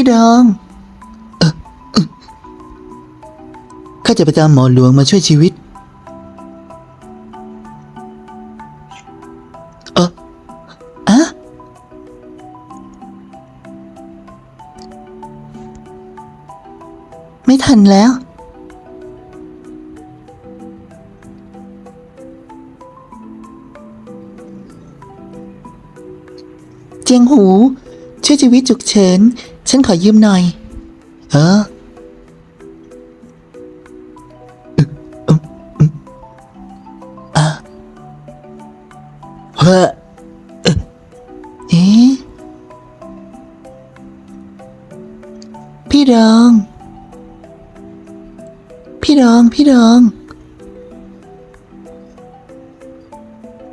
พี่รองเออเออข้าจะไปตามหมอหลวงมาช่วยชีวิต เอออะไม่ทันแล้ว เจียงหู ช่วยชีวิตฉุกเฉิน ฉันขอยืมหน่อย เอออึ๊บอึ๊บอึ๊บอะเฮ้ออ๊ะเอ๊ะพี่รอง พี่รอง พี่รอง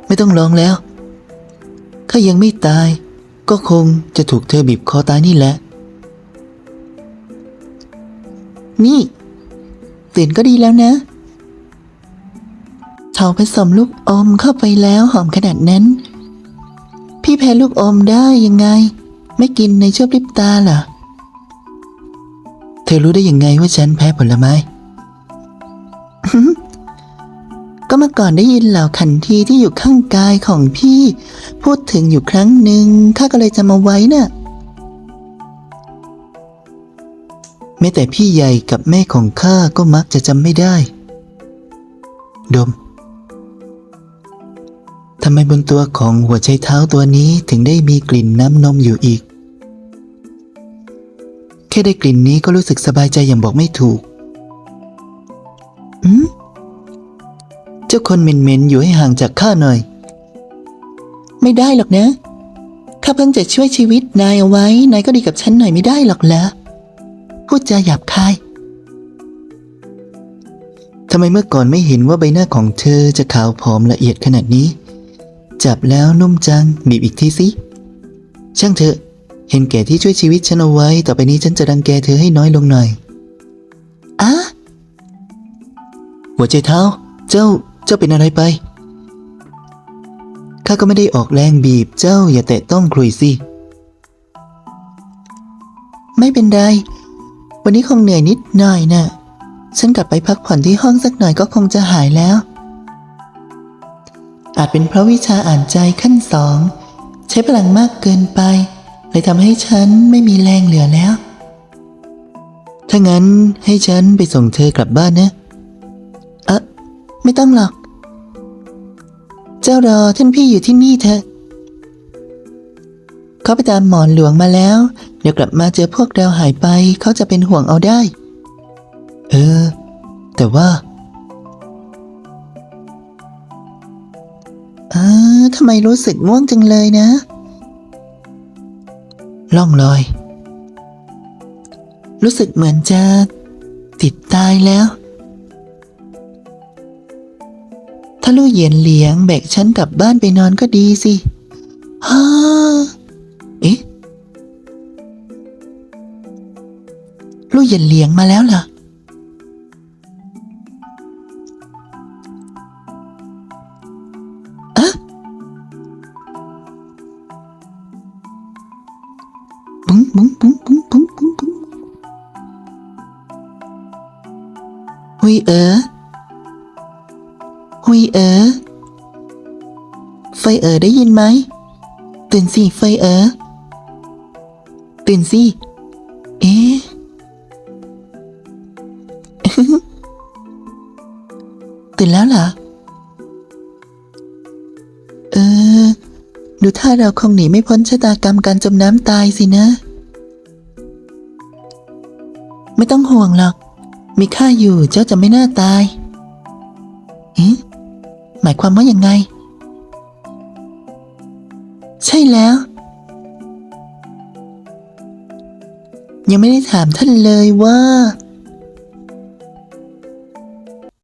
ไม่ต้องร้องแล้วข้ายังไม่ตาย ก็คงจะถูกเธอบีบคอตายนี่แหละ นี่ตื่นก็ดีแล้วนะเถาผสมลูกอมเข้าไปแล้วหอมขนาดนั้น พี่แพ้ลูกอมได้ยังไง ไม่กินในช่วงพริบตาเหรอ เธอรู้ได้ยังไงว่าฉันแพ้ผลไม้ ก่อนได้ยินเหล่าขันทีที่อยู่ข้างกายของพี่ พูดถึงอยู่ครั้งหนึ่งข้าก็เลยจำมาไว้น่ะแม้แต่พี่ใหญ่กับแม่ของข้าก็มักจะจำไม่ได้ ดมทำไมบนตัวของหัวใจเท้าตัวนี้ถึงได้มีกลิ่นน้ำนมอยู่อีก แค่ได้กลิ่นนี้ก็รู้สึกสบายใจอย่างบอกไม่ถูก อืม จ้าคนเหม็นๆอยู่ให้ห่างจากข้าหน่อย ไม่ได้หรอกนะ ข้าเพิ่งจะช่วยชีวิตนายเอาไว้ นายก็ดีกับฉันหน่อยไม่ได้หรอกเหรอพูดจาหยาบคายทำไมเมื่อก่อนไม่เห็นว่าใบหน้าของเธอจะขาวผอมละเอียดขนาดนี้ จับแล้วนุ่มจังบีบอีกทีสิ ช่างเถอะ เห็นแก่ที่ช่วยชีวิตฉันเอาไว้ ต่อไปนี้ฉันจะรังแกเธอให้น้อยลงหน่อยอะหัวใจเท้า เจ้า เจ้าเป็นอะไรไป ข้าก็ไม่ได้ออกแรงบีบเจ้าอย่าแตะต้องครุยสิ ไม่เป็นไร วันนี้คงเหนื่อยนิดหน่อยนะ่ะ ฉันกลับไปพักผ่อนที่ห้องสักหน่อยก็คงจะหายแล้ว อาจเป็นเพราะวิชาอ่านใจขั้นสอง ใช้พลังมากเกินไปเลยทำให้ฉันไม่มีแรงเหลือแล้ว ถ้างั้นให้ฉันไปส่งเธอกลับบ้านนะเอะ ไม่ต้องหรอก เจ้ารอท่านพี่อยู่ที่นี่เถอะ เขาไปตามหมอนหลวงมาแล้ว เดี๋ยวกลับมาเจอพวกเราหายไปเขาจะเป็นห่วงเอาได้ เออ แต่ว่าออทำไมรู้สึกง่วงจังเลยนะ ล่องลอย รู้สึกเหมือนจะติดตายแล้ว ถ้าลู่เยียนเหลียงแบกฉันกลับบ้านไปนอนก็ดีสิฮ่าเอ๊ะลู่เยียนเหลียงมาแล้วเหรออะบุ้งบุ้งบุ้งบุ้งบุ้งบุ้งบุ้งหุยเอ๋อ หุยเอ๋อไฟเอ๋อได้ยินไหมตื่นสิไฟเอ๋อตื่นสิเอ๊ะตื่นแล้วเหรอ เออ ดูท่าเราคงหนีไม่พ้นชะตากรรมการจมน้ำตายสินะ ไม่ต้องห่วงหรอก มีข้าอยู่เจ้าจะไม่น่าตายเอ๊ะ หมายความว่ายังไง ใช่แล้ว ยังไม่ได้ถามท่านเลยว่า